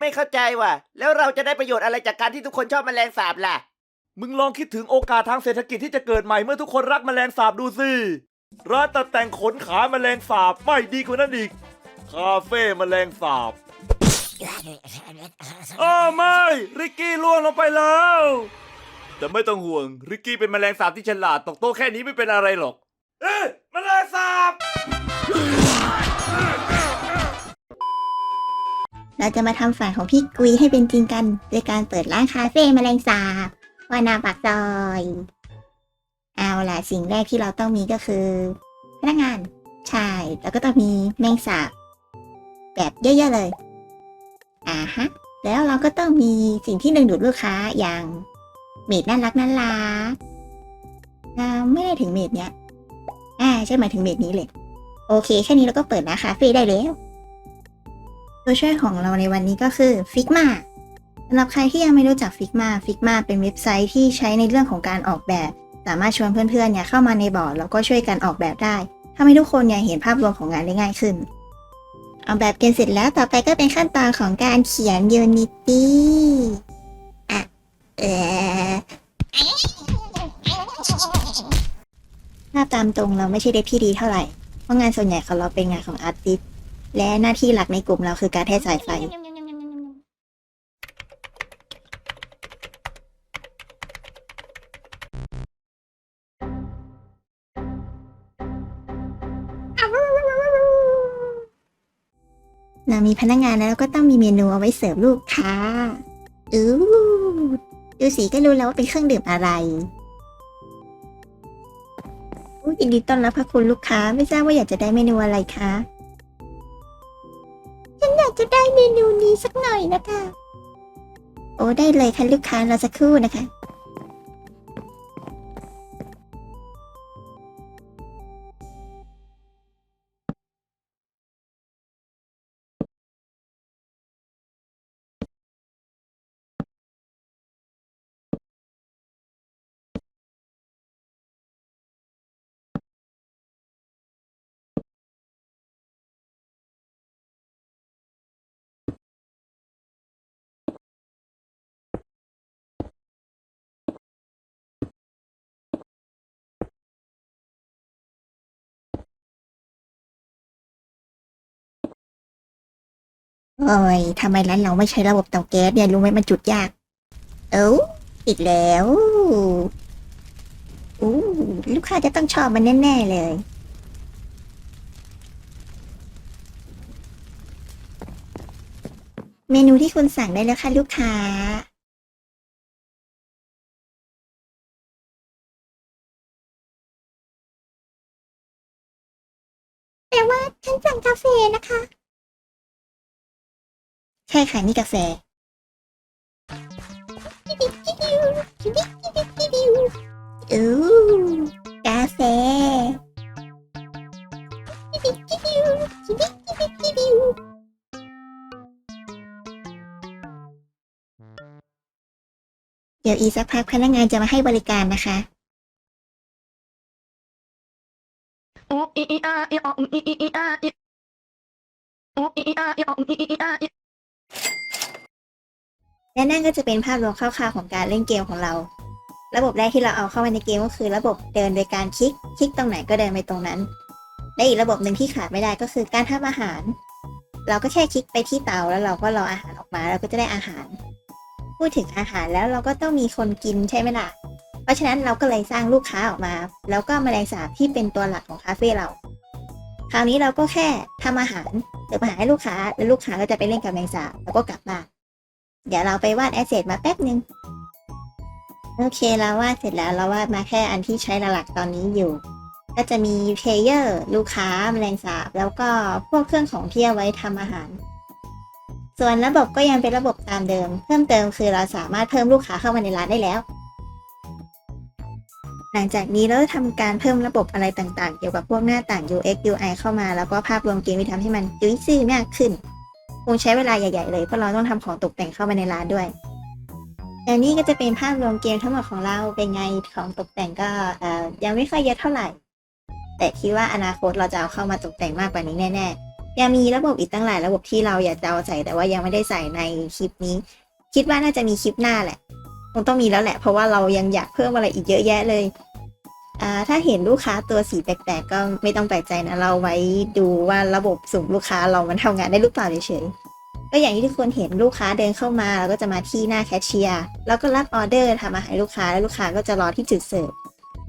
ไม่เข้าใจว่ะ แล้วเราจะได้ประโยชน์อะไรจากการที่ทุกคนชอบแมลงสาบล่ะ มึงลองคิดถึงโอกาสทางเศรษฐกิจที่จะเกิดใหม่เมื่อทุกคนรักแมลงสาบดูสิร้านตัดแต่งขนขาแมลงสาบไม่ดีกว่านั้นอีก คาเฟ่แมลงสาบอ้าวไม่ ริกกี้ล่วงลงไปแล้ว แต่ไม่ต้องห่วง ริกกี้เป็นแมลงสาบที่ฉลาดตกโต๊ะแค่นี้ไม่เป็นอะไรหรอก เอ๊ะ เราจะมาทำฝันของพี่กุยให้เป็นจริงกัน โดยการเปิดร้านคาเฟ่แมลงสาบวานาปากซอย เอาล่ะสิ่งแรกที่เราต้องมีก็คือ พนักงาน ใช่ แล้วก็ต้องมีแมงสาบ แบบเยอะๆเลย อ่าฮะ แล้วเราก็ต้องมีสิ่งที่ดึงดูดลูกค้าอย่างเมดน่ารักน่ารักไม่ได้ถึงเมดเนี้ย อ่า ใช่หมายถึงเมดนี้เลย โอเค แค่นี้เราก็เปิดร้านคาเฟ่ได้แล้ว ตัวช่วยของเราในวันนี้ก็คือ Figma สำหรับใครที่ยังไม่รู้จัก Figma Figma เป็นเว็บไซต์ที่ใช้ในเรื่องของการออกแบบ สามารถชวนเพื่อนๆเนี่ยเข้ามาในบอร์ดแล้วก็ช่วยกันออกแบบได้ทำให้ทุกคนเนี่ยเห็นภาพรวมของงานได้ง่ายขึ้น ออกแบบกันเสร็จแล้วต่อไปก็เป็นขั้นตอนของการเขียน Unity อะเออหน้าตามตรงเราไม่ใช่เด็กที่ดีเท่าไหร่ เพราะงานส่วนใหญ่ของเราเป็นงานของอาร์ติส และหน้าที่หลักในกลุ่มเราคือการเทสสายไฟ เรามีพนักงานแล้วเราก็ต้องมีเมนูเอาไว้เสิร์ฟลูกค้าอู้ดูสีก็รู้แล้วว่าเป็นเครื่องดื่มอะไรอู้ยินดีต้อนรับพระคุณลูกค้า ไม่ทราบว่าอยากจะได้เมนูอะไรคะ จะได้เมนูนี้สักหน่อยนะคะ โอ้ได้เลยค่ะลูกค้ารอสักครู่นะคะ โอ้ยทำไมร้านเราไม่ใช้ระบบเตาแก๊สเนี่ยรู้ไหมมันจุดยาก เอ้าติดแล้วอู้ลูกค้าจะต้องชอบมันแน่ ๆ เลย เมนูที่คุณสั่งได้แล้วค่ะลูกค้า แต่ว่าฉันสั่งกาแฟนะคะ ใช่ค่ะนี่กาแฟอู้กาแฟเดี๋ยวอีสักพักพนักงานจะมาให้บริการนะคะอูอีอีอาอีอออีอีอาอีอูอีอีอาอีอออีอีอาอี และนั่นก็จะเป็นภาพรวมคร่าวๆของการเล่นเกมของเรา ระบบแรกที่เราเอาเข้ามาในเกมก็คือ ระบบเดินโดยการคลิก คลิกตรงไหนก็เดินไปตรงนั้น และอีกระบบหนึ่งที่ขาดไม่ได้ก็คือการทำอาหาร เราก็แค่คลิกไปที่เตาแล้วเราก็รออาหารออกมาเราก็จะได้อาหาร พูดถึงอาหารแล้วเราก็ต้องมีคนกินใช่ไหมล่ะ เพราะฉะนั้นเราก็เลยสร้างลูกค้าออกมา แล้วก็แมลงสาบที่เป็นตัวหลักของคาเฟ่เรา คราวนี้เราก็แค่ทำอาหารเสิร์ฟอาหารให้ลูกค้าแล้วลูกค้าก็จะไปเล่นกับแมงสาบแล้วก็กลับบ้านเดี๋ยวเราไปวาดแอสเซทมาแป๊บหนึ่งโอเคเราวาดเสร็จแล้วเราวาดมาแค่อันที่ใช้หลักๆตอนนี้อยู่ ก็จะมีเพลเยอร์ลูกค้าแมลงสาบ แล้วก็พวกเครื่องของที่เอาไว้ทำอาหาร ส่วนระบบก็ยังเป็นระบบตามเดิม เพิ่มเติมคือเราสามารถเพิ่มลูกค้าเข้ามาในร้านได้แล้ว หลังจากนี้เราจะทำการเพิ่มระบบอะไรต่างๆ เกี่ยวกับพวกหน้าต่าง UX UI เข้ามา แล้วก็ภาพรวมเกมที่ทำให้มันจุ้ยซื่มากขึ้น คงใช้เวลาใหญ่ๆเลย เพราะเราต้องทำของตกแต่งเข้ามาในร้านด้วยและนี่ก็จะเป็นภาพรวมเกมทั้งหมดของเราเป็นไงของตกแต่งก็ยังไม่ค่อยเยอะเท่าไหร่ แต่คิดว่าอนาคตเราจะเอาเข้ามาตกแต่งมากกว่านี้แน่ๆ ยังมีระบบอีกตั้งหลายระบบที่เราอยากจะเอาใส่แต่ว่ายังไม่ได้ใส่ในคลิปนี้ คิดว่าน่าจะมีคลิปหน้าแหละ คงต้องมีแล้วแหละ เพราะว่าเรายังอยากเพิ่มอะไรอีกเยอะแยะเลยอ่าถ้าเห็นลูกค้าตัวสีแปลกๆ ก็ไม่ต้องแปลกใจนะ เราไว้ดูว่าระบบสุ่มลูกค้าเรามันทำงานได้หรือเปล่าเฉยๆก็อย่างที่ทุกคนเห็นลูกค้าเดินเข้ามาแล้วก็จะมาที่หน้าแคชเชียร์แล้วก็รับออเดอร์ทำอาหารลูกค้าแล้วลูกค้าก็จะรอที่จุดเสิร์ฟ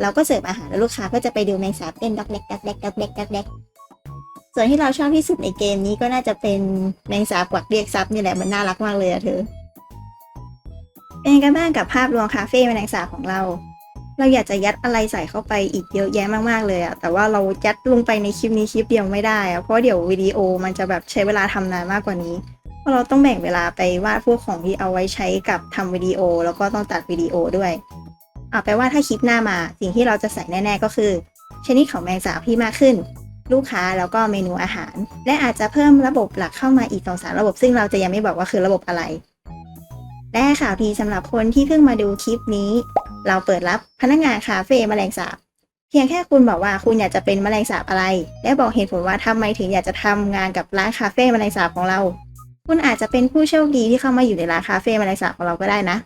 เราก็เสิร์ฟอาหารแล้วลูกค้าก็จะไปดูแมงสาบเต้นด็อกเล็กด็อกเล็กด็อกเล็กด็อกเล็กส่วนที่เราชอบที่สุดในเกมนี้ก็น่าจะเป็นแมงสาบกวักเรียกซับนี่แหละมันน่ารักมากเลยอะเธอ เป็นยังไงกันบ้างกับภาพรวมคาเฟ่แมลงสาบของเรา เราอยากจะยัดอะไรใส่เข้าไปอีกเยอะแยะมากๆเลยอะแต่ว่าเรายัดลงไปในคลิปนี้คลิปเดียวไม่ได้อะเพราะเดี๋ยววิดีโอมันจะแบบใช้เวลาทำนานมากกว่านี้ เพราะเราต้องแบ่งเวลาไปวาดพวกของที่เอาไว้ใช้กับทำวิดีโอ แล้วก็ต้องตัดวิดีโอด้วยเอาไปว่าถ้าคลิปหน้ามาสิ่งที่เราจะใส่แน่ๆก็คือ ชนิดของแมงสาบที่มากขึ้น ลูกค้าแล้วก็เมนูอาหาร และอาจจะเพิ่มระบบหลักเข้ามาอีกสองสามระบบ ซึ่งเราจะยังไม่บอกว่าคือระบบอะไร และข่าวดีสำหรับคนที่เพิ่งมาดูคลิปนี้ เราเปิดรับพนักงานคาเฟ่แมลงสาบ เพียงแค่คุณบอกว่าคุณอยากจะเป็นแมลงสาบอะไร และบอกเหตุผลว่าทำไมถึงอยากจะทำงานกับร้านคาเฟ่แมลงสาบของเรา คุณอาจจะเป็นผู้โชคดีที่เข้ามาอยู่ในร้านคาเฟ่แมลงสาบของเราก็ได้นะ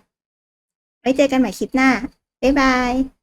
ไว้เจอกันใหม่คลิปหน้าบ๊ายบาย